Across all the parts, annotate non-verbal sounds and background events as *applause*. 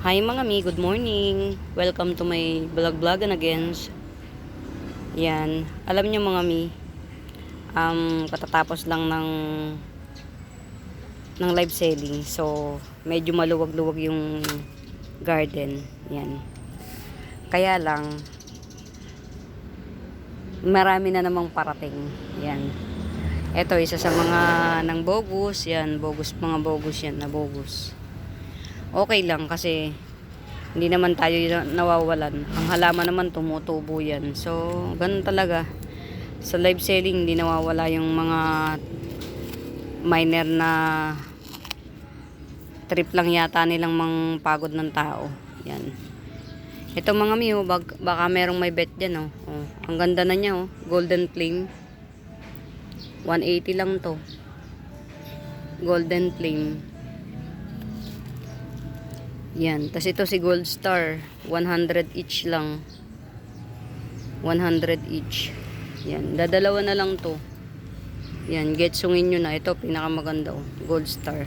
Hi mga mi, good morning. Welcome to my vlog vlog and again. Yan. Alam niyo mga mi, um, katatapos lang ng ng live selling. So, medyo maluwag-luwag yung garden. Yan. Kaya lang, marami na namang parating. Yan. Ito, isa sa mga ng bogus. Yan, bogus, mga bogus yan, na bogus okay lang kasi hindi naman tayo na- nawawalan. Ang halaman naman tumutubo yan. So, ganun talaga. Sa live selling, hindi nawawala yung mga miner na trip lang yata nilang mang pagod ng tao. Yan. Ito mga mi, oh, bag, baka merong may bet dyan. Oh. Oh, ang ganda na niya. Oh. Golden flame. 180 lang to. Golden flame. Yan. Tapos ito si Gold Star. 100 each lang. 100 each. Yan. Dadalawa na lang to. Yan. Getsungin nyo na. Ito pinakamaganda oh. Gold Star.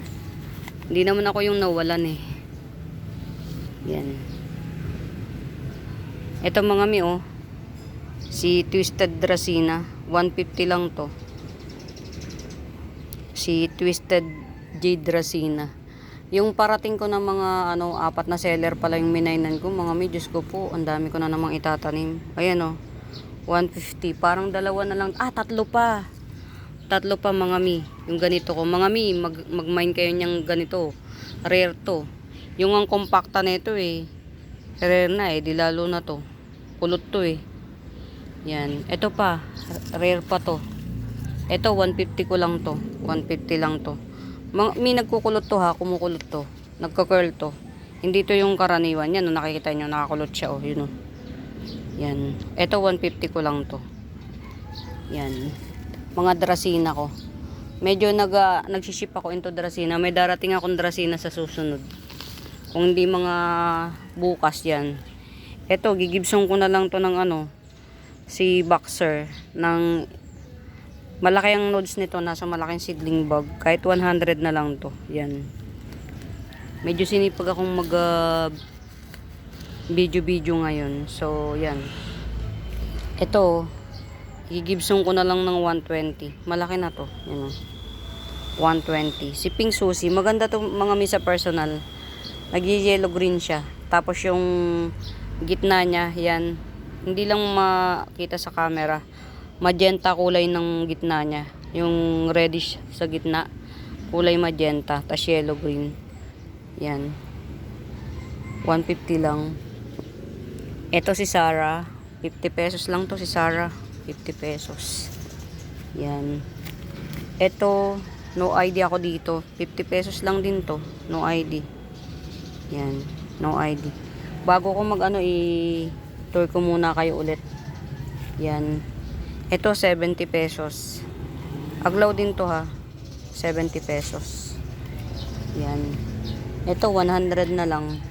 Hindi naman ako yung nawalan eh. Yan. Ito mga mi oh. Si Twisted Dracena. 150 lang to. Si Twisted Jade Dracena. Yung parating ko ng mga ano, apat na seller pala yung minainan ko. Mga mi, Diyos ko po, ang dami ko na namang itatanim. Ayan o, 150. Parang dalawa na lang. Ah, tatlo pa. Tatlo pa mga mi. Yung ganito ko. Mga mi, mag, mag-mine kayo niyang ganito. Rare to. Yung ang compacta nito eh. Rare na eh, di lalo na to. Kulot to eh. Yan. Ito pa. Rare pa to. Ito, 150 ko lang to. 150 lang to. May nagkukulot to ha, kumukulot to. Nagka-curl to. Hindi to yung karaniwan. Yan, no, nakikita nyo, nakakulot siya. Oh, yun, oh. Yan. Ito, 150 ko lang to. Yan. Mga drasina ko. Medyo nag, uh, nagsiship ako into drasina. May darating akong drasina sa susunod. Kung hindi mga bukas yan. Ito, gigibsong ko na lang to ng ano, si Boxer ng malaki ang nodes nito nasa malaking seedling bag kahit 100 na lang to. Yan. Medyo sinipag akong mag uh, video video ngayon. So yan. Ito gigibsong ko na lang ng 120 malaki na to yan o 120 si Pink Susi maganda to mga mi sa personal. Nag yellow green siya. Tapos yung gitna niya yan. Hindi lang makita sa camera magenta kulay ng gitna niya. Yung reddish sa gitna, kulay magenta, tas yellow green. Yan. 150 lang. Ito si Sarah. 50 pesos lang to si Sarah. 50 pesos. Yan. Ito, no ID ako dito. 50 pesos lang din to. No ID. Yan. No ID. Bago ko mag ano, i-tour ko muna kayo ulit. Yan. Ito 70 pesos. Aglaw din to ha. 70 pesos. Yan. Ito 100 na lang.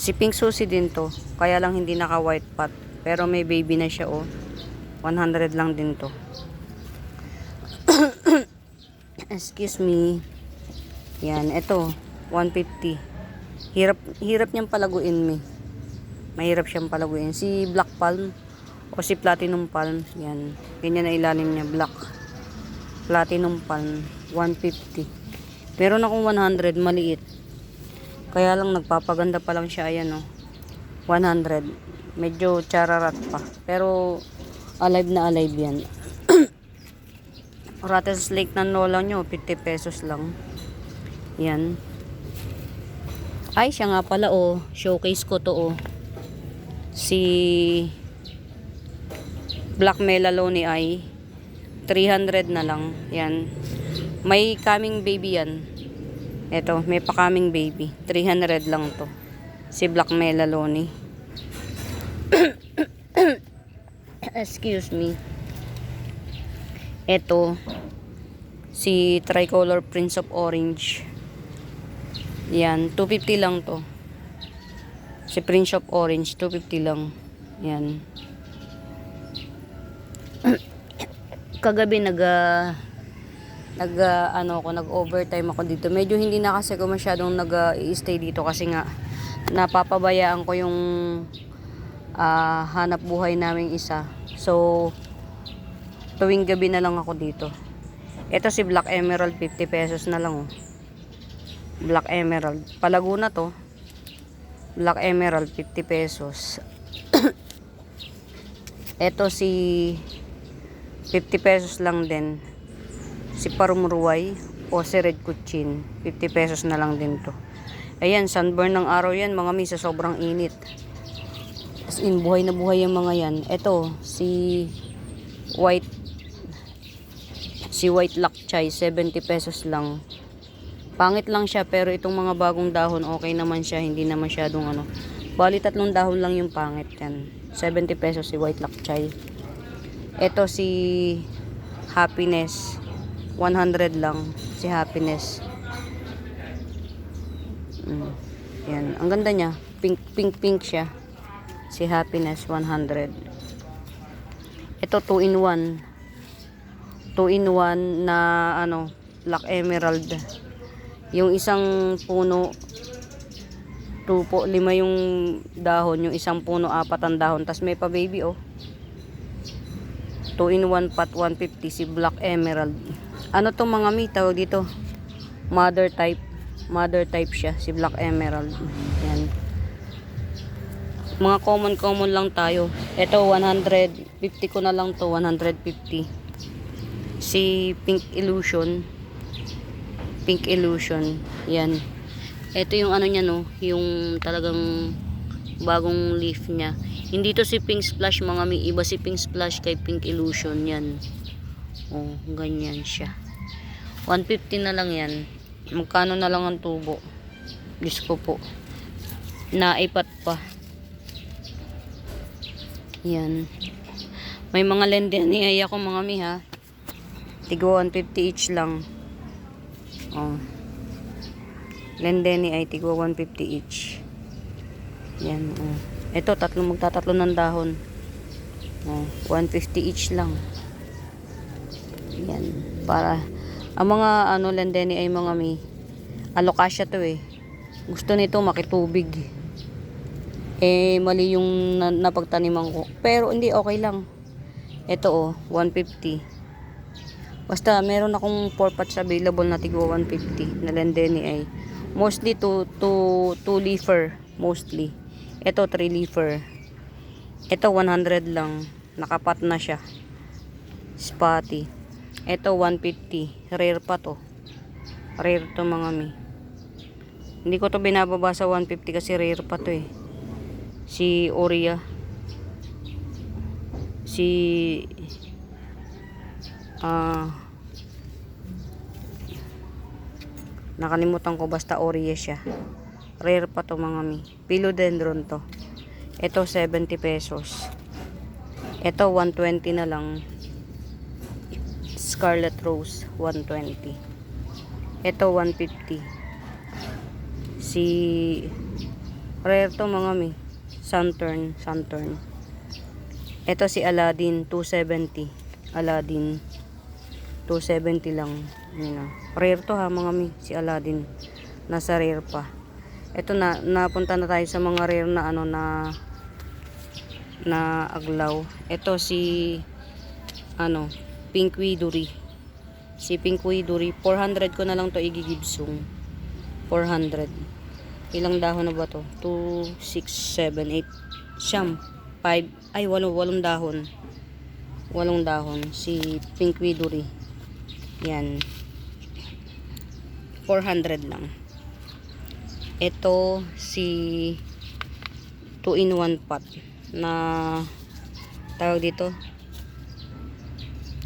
Si Pink Susi din to. Kaya lang hindi naka white pot. Pero may baby na siya oh. 100 lang din to. *coughs* Excuse me. Yan, ito 150. Hirap hirap niyang palaguin mi. Mahirap siyang palaguin. Si Black Palm o si Platinum Palm. Yan. Ganyan na ilalim niya. Black. Platinum Palm. 150. Meron akong 100. Maliit. Kaya lang nagpapaganda pa lang siya. Ayan o. 100. Medyo chararat pa. Pero alive na alive yan. *coughs* Rattles Lake ng lola nyo. 50 pesos lang. Yan. Ay, siya nga pala oh. Showcase ko to oh. Si Black Melalone ay 300 na lang. Yan. May coming baby yan. Ito, may pa coming baby. 300 lang to. Si Black Melalone. *coughs* Excuse me. Ito, si Tricolor Prince of Orange. Yan, 250 lang to. Si Prince of Orange, 250 lang. Yan. Kagabi nag uh, nag ah, ano ako nag-overtime ako dito. Medyo hindi na kasi ako masyadong nag-i-stay dito kasi nga napapabayaan ko yung ah, hanap buhay naming isa. So tuwing gabi na lang ako dito. Ito si Black Emerald 50 pesos na lang oh. Black Emerald. Palaguna to. Black Emerald 50 pesos. *coughs* Ito si 50 pesos lang din. Si Parumruway o si Red Kuchin. 50 pesos na lang din to. Ayan, sunburn ng araw yan mga mi sa sobrang init. As in, buhay na buhay yung mga yan. Ito, si White si White Lakchay, 70 pesos lang. Pangit lang siya pero itong mga bagong dahon okay naman siya, hindi na masyadong ano. Bali tatlong dahon lang yung pangit yan. 70 pesos si White Lakchay. Ito si Happiness. 100 lang si Happiness. Mm. Yan, ang ganda niya. Pink pink pink siya. Si Happiness 100. Ito 2 in 1. 2 in 1 na ano, Black Emerald. Yung isang puno, two po, lima yung dahon, yung isang puno, apat ang dahon. Tapos may pa baby, oh. 2 in 1 pot, 150 si Black Emerald. Ano tong mga mi, tawag dito? Mother type. Mother type siya, si Black Emerald. Yan. Mga common-common lang tayo. Ito, 150 ko na lang to, 150. Si Pink Illusion. Pink Illusion. Yan. Ito yung ano niya no, yung talagang bagong leaf niya. Hindi to si Pink Splash mga may iba si Pink Splash kay Pink Illusion yan. Oh, ganyan siya. 150 na lang yan. Magkano na lang ang tubo? Diyos ko po. Naipat pa. Yan. May mga lenden ni Aya ko mga mi ha. Tigo 150 each lang. Oh. Lendeni ay tigo 150 each. Yan. Oh. Ito, tatlo magtatatlo ng dahon. Oh, 150 each lang. Yan. Para, ang mga ano lendeni ay mga may alokasya to eh. Gusto nito makitubig. Eh, mali yung na, napagtaniman ko. Pero hindi, okay lang. Ito oh, 150. Basta meron akong 4 pots available na tigwa 150 na lendeni ay. Mostly to to 2 leafer mostly. Ito 3 leafer. Ito 100 lang. Nakapat na siya. Spotty. Ito 150. Rare pa to. Rare to mga mi. Hindi ko to binababa sa 150 kasi rare pa to eh. Si Oria. Si ah nakalimutan ko basta Oria siya. Rare pa to mga mi. Philodendron to. Ito 70 pesos. Ito 120 na lang. Scarlet Rose 120. Ito 150. Si rare to mga mi. Sunturn, Sunturn. Ito si Aladdin 270. Aladdin 270 lang. Yun na. Rare to ha mga mi. Si Aladdin. Nasa rare pa. Ito na, napunta na tayo sa mga rare na ano na na aglaw. Ito si ano, Pink Widuri. Si Pink Widuri, 400 ko na lang to igigibsong. 400. Ilang dahon na ba to? 2, 6, 7, 8, siyam, 5, ay, 8, 8 dahon. 8 dahon. Si Pink Widuri. Yan. 400 lang. Ito si 2 in 1 pot na tawag dito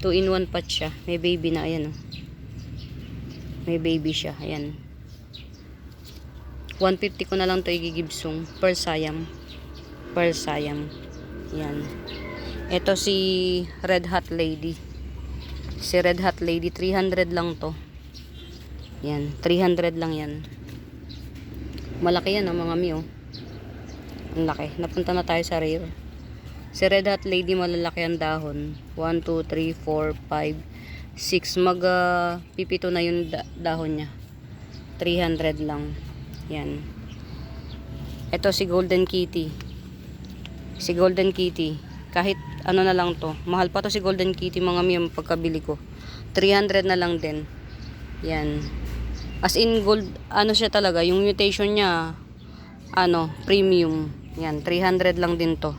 2 in 1 pot siya. May baby na ayan oh. May baby siya. Ayan. 150 ko na lang to igigibsong per sayam. Per sayam. Yan. Ito si Red Hot Lady. Si Red Hot Lady 300 lang to. Yan, 300 lang yan. Malaki yan, oh, mga mi. Ang laki. Napunta na tayo sa rare. Si Red Hot Lady, malalaki ang dahon. 1, 2, 3, 4, 5. 6 mag ah, pipito na yung da- dahon niya. 300 lang. Yan. Ito si Golden Kitty. Si Golden Kitty. Kahit ano na lang to. Mahal pa to si Golden Kitty mga mi yung pagkabili ko. 300 na lang din. Yan. As in gold, ano siya talaga, yung mutation niya, ano, premium. Yan, 300 lang din to.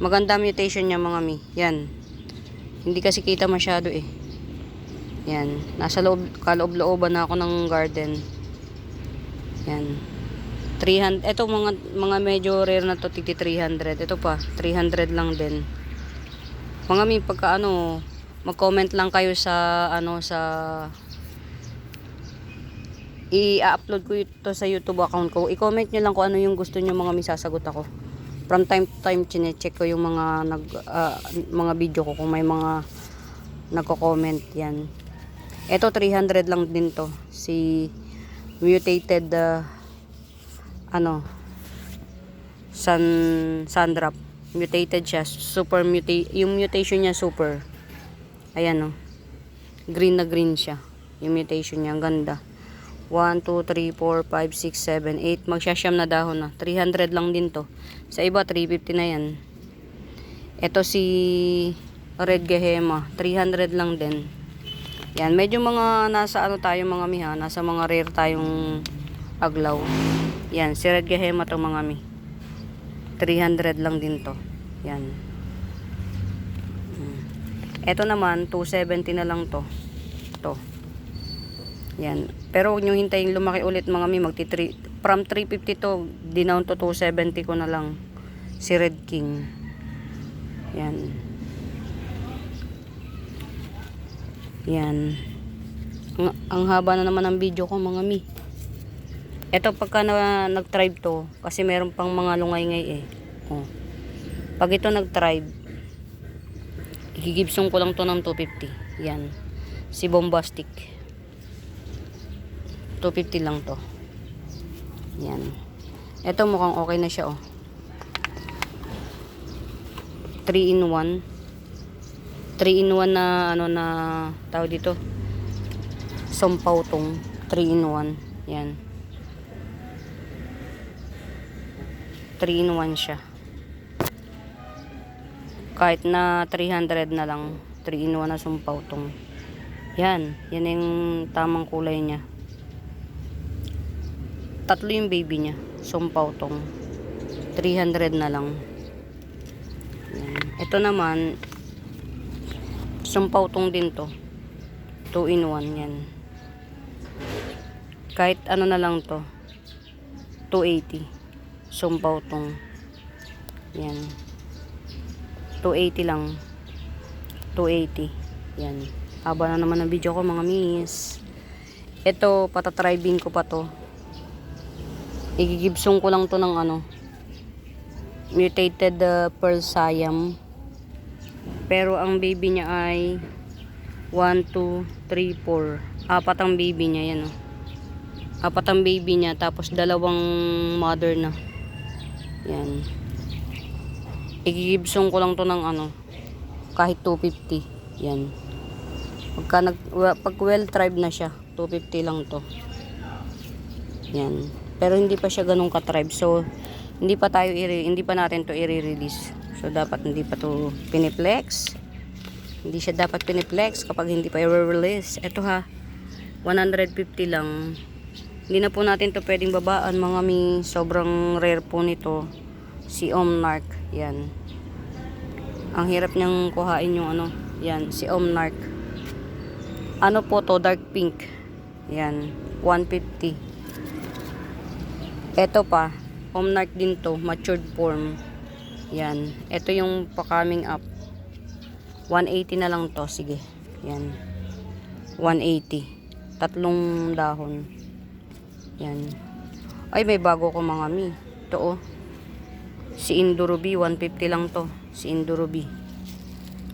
Maganda mutation niya mga mi. Yan. Hindi kasi kita masyado eh. Yan. Nasa loob, kaloob-looban na ako ng garden. Yan. 300, ito mga, mga medyo rare na to, titi 300. Ito pa, 300 lang din. Mga mi, pagka ano, mag-comment lang kayo sa, ano, sa, i-upload ko ito sa YouTube account ko. I-comment nyo lang kung ano yung gusto nyo mga mi, sasagot ako. From time to time, chine-check ko yung mga, nag, ah, mga video ko kung may mga nagko-comment yan. Ito 300 lang din to. Si mutated uh, ano sun sundrop. Mutated siya, super muta yung mutation niya super. Ayan oh. Green na green siya. Yung mutation niya, ang ganda. 1, 2, 3, 4, 5, 6, 7, 8. Magsasyam na dahon na. 300 lang din to. Sa iba, 350 na yan. Ito si Red Gehema. 300 lang din. Yan, medyo mga nasa ano tayo mga mi ha, nasa mga rare tayong aglaw. Yan, si Red Gehema to mga mi. 300 lang din to. Yan. Hmm. Ito naman, 270 na lang to. To. Yan. Pero huwag nyo hintayin lumaki ulit mga mi. Magti -3, from 350 to, dinown to 270 ko na lang. Si Red King. Yan. Yan. Ang, ang haba na naman ng video ko mga mi. Ito pagka na, nag-tribe to, kasi meron pang mga lungay-ngay eh. Oh. Pag ito nag-tribe, igigibsong ko lang to ng 250. Yan. Si Bombastic. 250 lang to. Yan. Ito mukhang okay na siya oh. 3 in 1. 3 in 1 na ano na tawag dito. Sompaw tong 3 in 1. Yan. 3 in 1 siya. Kahit na 300 na lang, 3 in 1 na sumpaw tong. Yan, yan yung tamang kulay niya. Tatlo yung baby niya, sumpaw tong. 300 na lang. Yan. Ito naman, sumpaw tong din to. 2 in 1 yan. Kahit ano na lang to. 280. Sumpaw tong. Yan. 280 lang. 280. Yan. Haba na naman ang video ko mga miss. Ito, patatribing ko pa to. Igigibsong ko lang to ng ano. Mutated uh, Pearl Siam. Pero ang baby niya ay 1, 2, 3, 4. Apat ang baby niya. Yan oh. Apat ang baby niya. Tapos dalawang mother na. Yan. Igigibsong ko lang to ng ano. Kahit 250. Yan. Pagka nag, pag well tribe na siya. 250 lang to. Yan. Pero hindi pa siya ganun ka-tribe. So, hindi pa tayo hindi pa natin to i-release. So, dapat hindi pa to piniplex. Hindi siya dapat piniplex kapag hindi pa i-release. Ito ha, 150 lang. Hindi na po natin to pwedeng babaan mga mi. Sobrang rare po nito. Si Omnarch. Yan. Ang hirap niyang kuhain yung ano. Yan, si Omnarch. Ano po to? Dark pink. Yan. 150. Ito pa. Omnarch din to. Matured form. Yan. Ito yung pa-coming up. 180 na lang to. Sige. Yan. 180. Tatlong dahon. Yan. Ay, may bago ko mga mi. Ito oh. Si Indurubi. 150 lang to. Si Indurubi.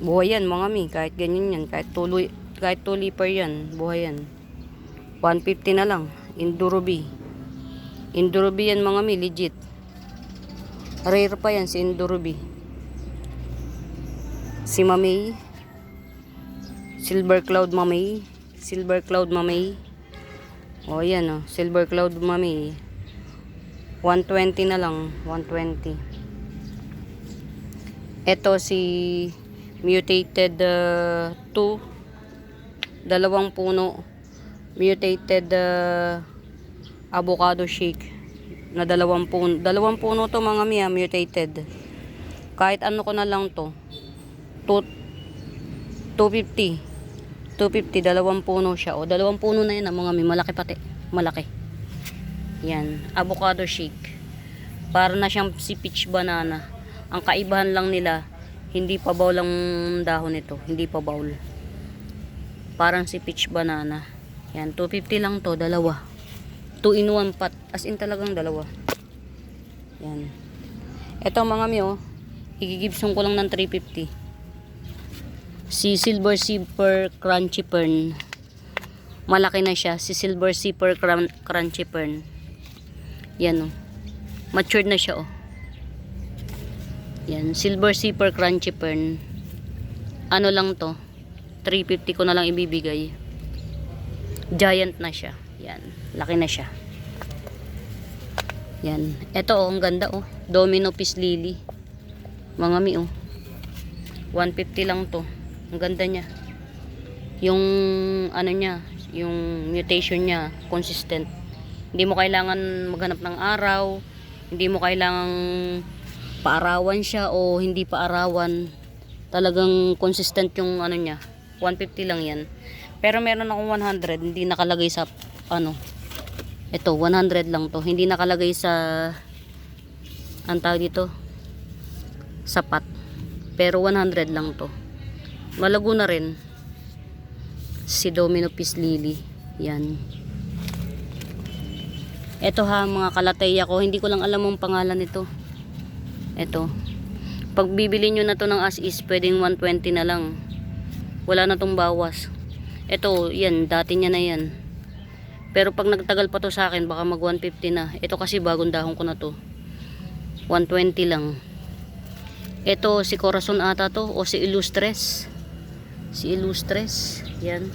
Buhay yan mga mi. Kahit ganyan yan. Kahit tuloy. Kahit tuliper yan. Buhay yan. 150 na lang. Indurubi. Indurubi yan mga mi. Legit. Rare pa yan si Indurubi. Si Mamay. Silver Cloud Mamay. Silver Cloud Mamay. O, yan o. Silver Cloud Mamay. 120 na lang. 120. Ito si mutated 2. dalawang puno. Mutated uh, avocado shake. Na dalawang puno. Dalawang puno to mga miya, mutated. Kahit ano ko na lang to. Two- 250. 250, dalawang puno siya. O, dalawang puno na yan, ah, mga may malaki pati. Malaki. Yan, avocado shake. Para na siyang si peach banana. Ang kaibahan lang nila, hindi pa bowl ang dahon nito. Hindi pa bowl. Parang si peach banana. Yan, 250 lang to, dalawa. 2 in 1 pot. As in talagang dalawa. Yan. Ito mga mi, oh. Igigibsong ko lang ng 350 si Silver Zipper Crunchy Fern. Malaki na siya. Si Silver Zipper Crun- Crunchy Fern. Yan oh. Matured na siya oh. Yan. Silver Zipper Crunchy Fern. Ano lang to? 350 ko na lang ibibigay. Giant na siya. Yan. Laki na siya. Yan. Ito oh. Ang ganda oh. Domino Peace Lily. Mga mi oh. 150 lang to. Ang ganda niya. Yung ano niya, yung mutation niya, consistent. Hindi mo kailangan maghanap ng araw. Hindi mo kailangan paarawan siya o hindi paarawan. Talagang consistent yung ano niya. 150 lang yan. Pero meron akong 100, hindi nakalagay sa ano. Ito, 100 lang to. Hindi nakalagay sa ang tawag dito sapat. Pero 100 lang to. Malago na rin. Si Domino Peace Lily. Yan. Ito ha, mga kalateya ko. Hindi ko lang alam ang pangalan nito. Ito. Pag bibili nyo na to ng as is, pwedeng 120 na lang. Wala na tong bawas. Ito, yan. Dati niya na yan. Pero pag nagtagal pa to sa akin, baka mag 150 na. Ito kasi bagong dahon ko na to. 120 lang. Ito, si Corazon ata to. O si Illustres. Si Illustres. Yan.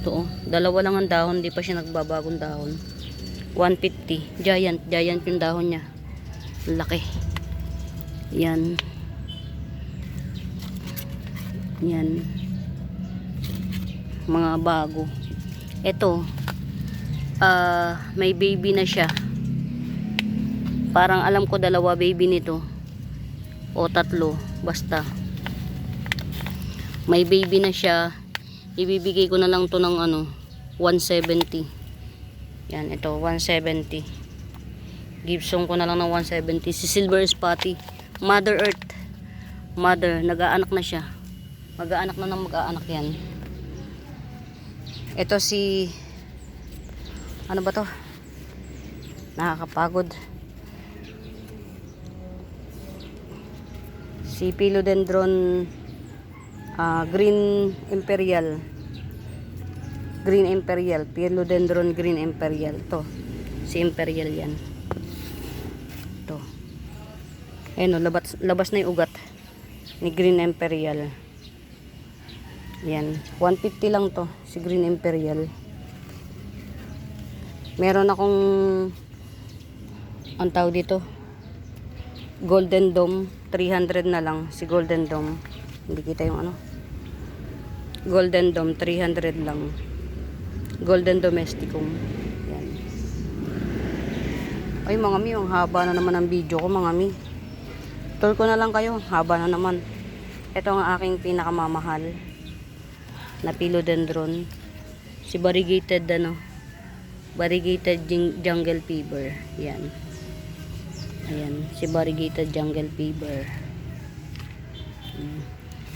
Ito, oh. dalawa lang ang dahon. Di pa siya nagbabagong dahon. 150. Giant. Giant yung dahon niya. Laki. Yan. Yan. Mga bago. Ito. ah may baby na siya. Parang alam ko dalawa baby nito. O tatlo. Basta. May baby na siya. Ibibigay ko na lang to ng ano. 170. Yan. Ito. 170. Gibson ko na lang ng 170. Si Silver Spotty. Mother Earth. Mother. Nag-aanak na siya. Mag-aanak na ng mag-aanak yan. Ito si ano ba to? Nakakapagod. Si Philodendron ah, Green Imperial. Green Imperial. Philodendron Green Imperial. To. Si Imperial yan. To. Ayun labas, labas na yung ugat ni Green Imperial. Yan. 150 lang to. Si Green Imperial. Meron akong ang tawag dito? Golden Dome 300 na lang si Golden Dome. Hindi kita yung ano? Golden Dome 300 lang. Golden Domesticum. Yan. Ay mga mi ang haba na naman ang video ko mga mi. Tour ko na lang kayo haba na naman. Ito ang aking pinakamamahal na philodendron. Si variegated ano variegated jungle fever. Yan. Ayan si variegated jungle fever. Mm.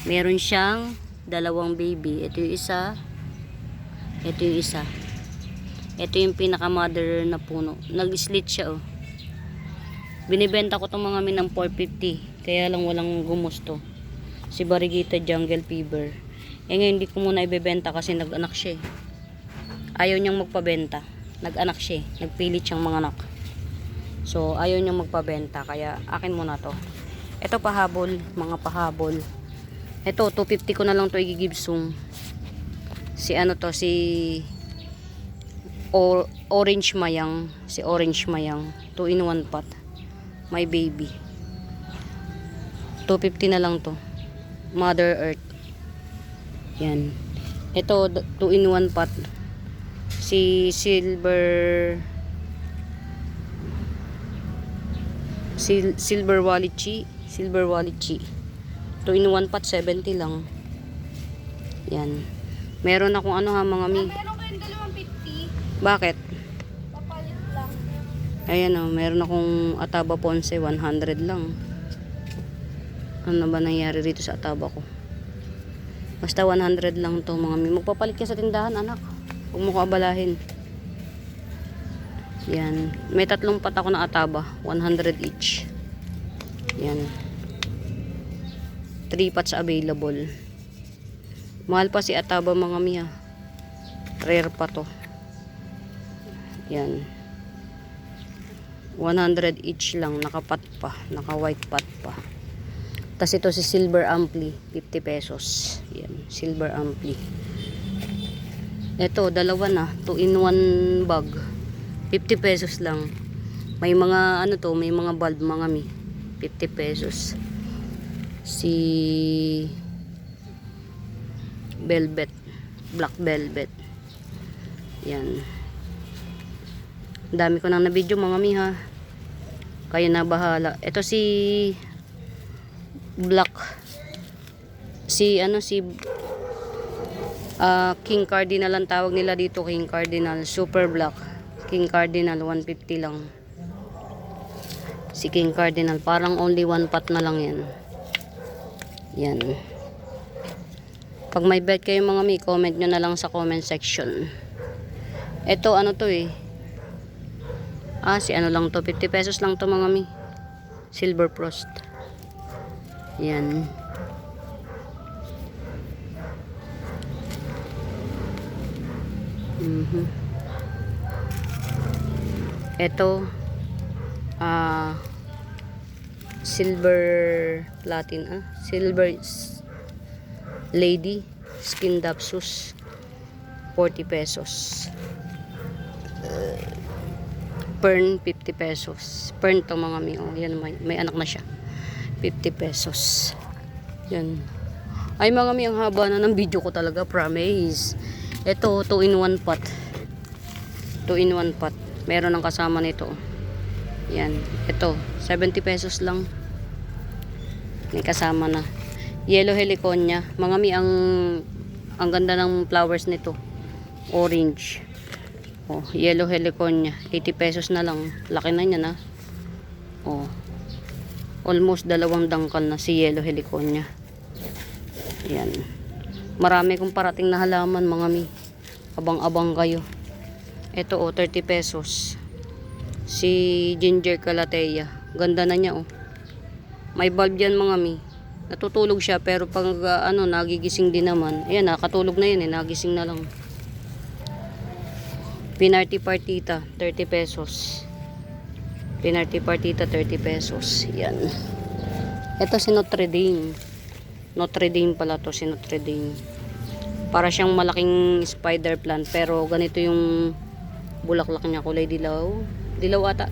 meron siyang dalawang baby. Ito yung isa. Ito yung isa. Ito yung pinaka mother na puno. Nag slit siya oh. Binibenta ko tong mga min ng 450 kaya lang walang gumusto. Si variegated jungle fever eh ngayon hindi ko muna ibebenta kasi nag-anak siya eh. Ayaw niyang magpabenta. Nag-anak siya eh. Nagpilit siyang mga anak. So, ayaw niyang magpabenta. Kaya, akin muna to. Ito pahabol. Mga pahabol. Ito, 250 ko na lang to igigibsong. Si ano to, si Orange Mayang. Si Orange Mayang. 2 in 1 pot. My baby. 250 na lang to. Mother Earth. Yan. Ito, 2 in 1 pot. Si Silver Sil Silver Walichi. Silver Walichi. 2 in 1 pot, 70 lang. Yan. Meron akong ano ha mga mi. Meron kayong dalawang 50. Bakit? Papalit lang. Ayan o, meron akong Ataba Ponce, 100 lang. Ano ba nangyari rito sa Ataba ko? Basta 100 lang to mga mi. Magpapalit ka sa tindahan, anak. Huwag mo ko abalahin. Yan. May tatlong pat ako na Ataba. 100 each. Yan. 3 pots available. Mahal pa si Ataba mga mi ha. Rare pa to. Yan. 100 each lang, nakapat pa, naka white pot pa. Tapos ito si silver ampli, 50 pesos. Yan, silver ampli. Ito, dalawa na, 2 in 1 bag. 50 pesos lang. May mga ano to, may mga bulb mga mi. 50 pesos. Si velvet, black velvet. Yan. Dami ko nang na-video mga mi ha. Kayo na bahala. Ito si Black. Si ano si ah, King Cardinal ang tawag nila dito. King Cardinal. Super Black. King Cardinal 150 lang. Si King Cardinal. Parang only one pot na lang yan. Yan. Pag may bet kayo mga mi, comment nyo na lang sa comment section. Ito ano to eh. Ah, si ano lang to. 50 pesos lang to mga mi. Silver Frost. Yan. Mhm. Ito. Ah. silver platin ah. Silver lady skin dapsus 40 pesos. Pern 50 pesos. Pern to mga mi. Oh, yan may, may anak na siya. 50 pesos. Yan. Ay mga mi, ang haba na ng video ko talaga, promise. Ito, 2 in 1 pot. 2 in 1 pot. Meron ang kasama nito. Yan. Ito, 70 pesos lang. May kasama na. Yellow heliconia. Mga mi, ang ang ganda ng flowers nito. Orange. Oh, yellow heliconia. 80 pesos na lang. Laki na niya na. Oh. Almost dalawang dangkal na si yellow heliconia. Yan. Marami kong parating na halaman mga mi. Abang-abang kayo. Ito oh, 30 pesos. Si Ginger Calathea. Ganda na niya oh. May bulb yan mga mi. Natutulog siya pero pag ah, ano nagigising din naman. Ayan nakatulog na yun eh. Nagising na lang. Pinarty partita 30 pesos. Pinarty partita 30 pesos. Yan. Ito si Notre Dame. Notre Dame pala to si Notre Dame. Para siyang malaking spider plant pero ganito yung bulaklak niya kulay dilaw. Dilaw ata.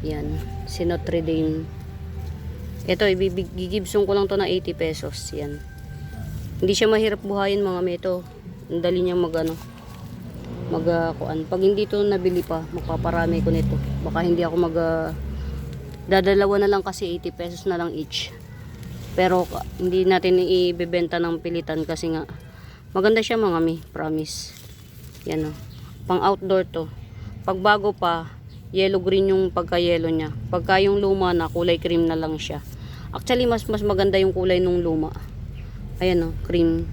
Yan. Si Notre Dame. Ito, ibigibsong ko lang to na 80 pesos. Yan. Hindi siya mahirap buhayin mga meto. Ang dali niyang magano mag uh. Pag hindi to nabili pa, magpaparami ko nito. Baka hindi ako mag uh, dadalawa na lang kasi 80 pesos na lang each. Pero ka- hindi natin ibebenta ng pilitan kasi nga maganda siya mga mi, promise. Yan o. Pang outdoor to. Pag bago pa, yellow green yung pagka-yellow niya. Pagka yung luma na, kulay cream na lang siya. Actually, mas mas maganda yung kulay nung luma. Ayan o, cream.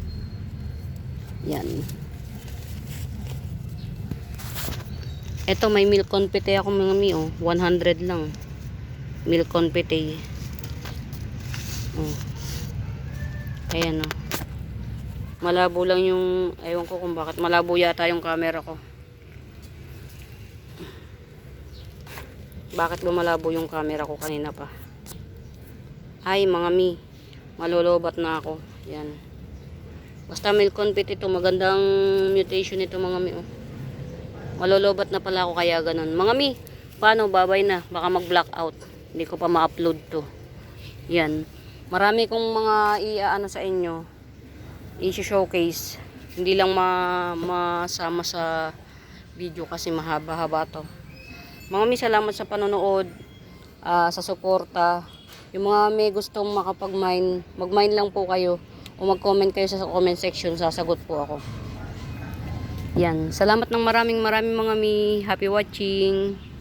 Yan. Ito may milk confite ako mga mi oh. 100 lang. Milk confite. Oh. Ayan oh. Malabo lang yung ewan ko kung bakit malabo yata yung camera ko. Bakit lumalabo yung camera ko kanina pa? Ay mga mi. Malolobat na ako. Yan. Basta milk confit ito. Magandang mutation ito mga mi. Oh. Malolobat na pala ako kaya ganun. Mga mi, paano? Babay na. Baka mag-blackout. Hindi ko pa ma-upload to. Yan. Marami kong mga i-ano sa inyo. I-showcase. Hindi lang ma masama sa video kasi mahaba-haba to. Mga mi, salamat sa panonood. ah, sa suporta. Yung mga may gustong makapag-mine, mag-mine lang po kayo. O mag-comment kayo sa comment section, sasagot po ako. Yan. Salamat ng maraming maraming mga mi. Happy watching.